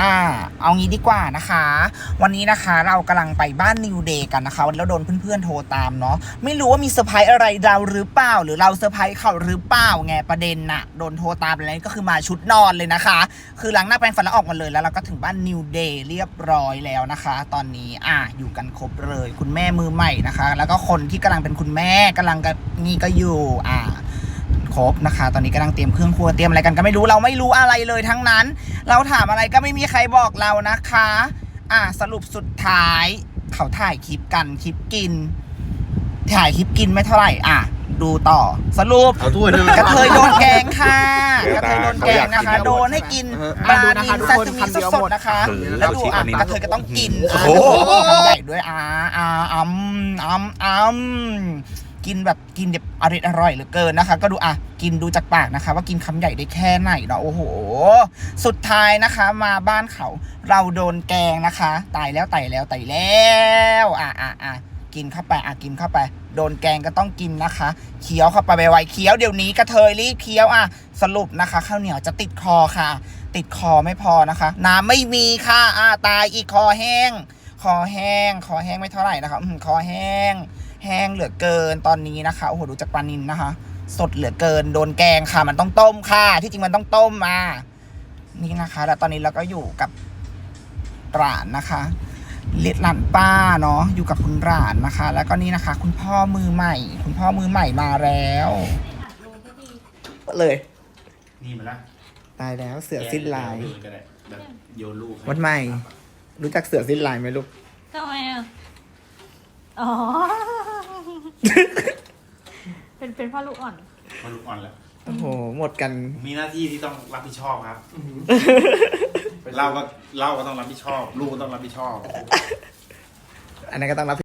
อ่า เอางี้ดีกว่านะคะ วันนี้นะคะเรากำลังไปบ้านนิวเดย์กันนะคะวันนี้เราโดนเพื่อนๆโทรตามเนาะไม่รู้ว่ามีเซอร์ไพรส์อะไรเราหรือเปล่า หรือเราเซอร์ไพรส์เขาหรือเปล่าไงประเด็นน่ะโดนโทรตามอะไรก็คือมาชุดนอนเลยนะคะ คือหลังหน้าแปรงฟันแล้วออกมาเลยแล้วเราก็ถึงบ้านนิวเดย์เรียบร้อยแล้วนะคะ ตอนนี้อะอยู่กันครบเลย คุณแม่มือใหม่นะคะ แล้วก็คนที่กำลังเป็นคุณแม่กำลังกับนี่ก็อยู่อ่าครบนะคะ ตอนนี้กำลังเตรียมเครื่องครัวเตรียมอะไรกันก็ไม่รู้เราไม่รู้อะไรเลยทั้งนั้น เราถามอะไรก็ไม่มีใครบอกเรานะคะ อะสรุปสุดท้าย เขาถ่ายคลิปกันคลิปกิน ถ่ายคลิปกินไม่เท่าไหร่อะดูต่อสรุปเอาถ้วยด้วย กระเทยโดนแกงค่ะกระเทยโดนแกงนะคะ โดนให้กินปลานิลซาซิมิสดๆนะคะ แล้วดูอะกระเทยก็ต้องกินอะทำใหญ่ด้วยอะอะอ้ำอ้ำอ้ำ กินแบบกินแบบอร่อยอร่อยเหลือเกินนะคะ ก็ดูอะกินดูจากปากนะคะ ว่ากินคำใหญ่ได้แค่ไหนเนาะโอ้โห สุดท้ายนะคะ มาบ้านเขาเราโดนแกงนะคะ ตายแล้วตายแล้วตายแล้วอะอะอะกินเข้าไปอะกินเข้าไป โดนแกงก็ต้องกินนะคะเคี้ยวเข้าไปไวๆเคี้ยวเดี๋ยวนี้กระเทยรีบเคี้ยวอะสรุปนะคะข้าวเหนียวจะติดคอค่ะ ติดคอไม่พอนะคะ น้ำไม่มีค่ะอะตายอีกคอแห้ง คอแห้ง คอแห้งไม่เท่าไหร่นะคะอืมคอแห้ง แห้งเหลือเกินตอนนี้นะคะโอ้โหดูจากปลานินนะคะ สดเหลือเกินโดนแกงค่ะ มันต้องต้มค่ะ ที่จริงมันต้องต้มมา นี่นะคะ แล้วตอนนี้เราก็อยู่กับหลานนะคะเลียหลานป้าเนาะอยู่กับคุณหลานนะคะ แล้วก็นี่นะคะ คุณพ่อมือใหม่ คุณพ่อมือใหม่มาแล้วเลยนี่มาละตายแล้วเสือสิ้นลายก็ได้แบบโยนลูกให้วันใหม่ รู้จักเสือสิ้นลายไหมลูกทำไมอะ อ๋อ เป็นเป็นพ่อลูกอ่อนมาลูกอ่อนแล้ว โอ้โห หมดกันมีหน้าที่ที่ต้องรับผิดชอบครับเราก็เราก็ต้องรับผิดชอบ ลูกก็ต้องรับผิดชอบ อันนั้นก็ต้องรับ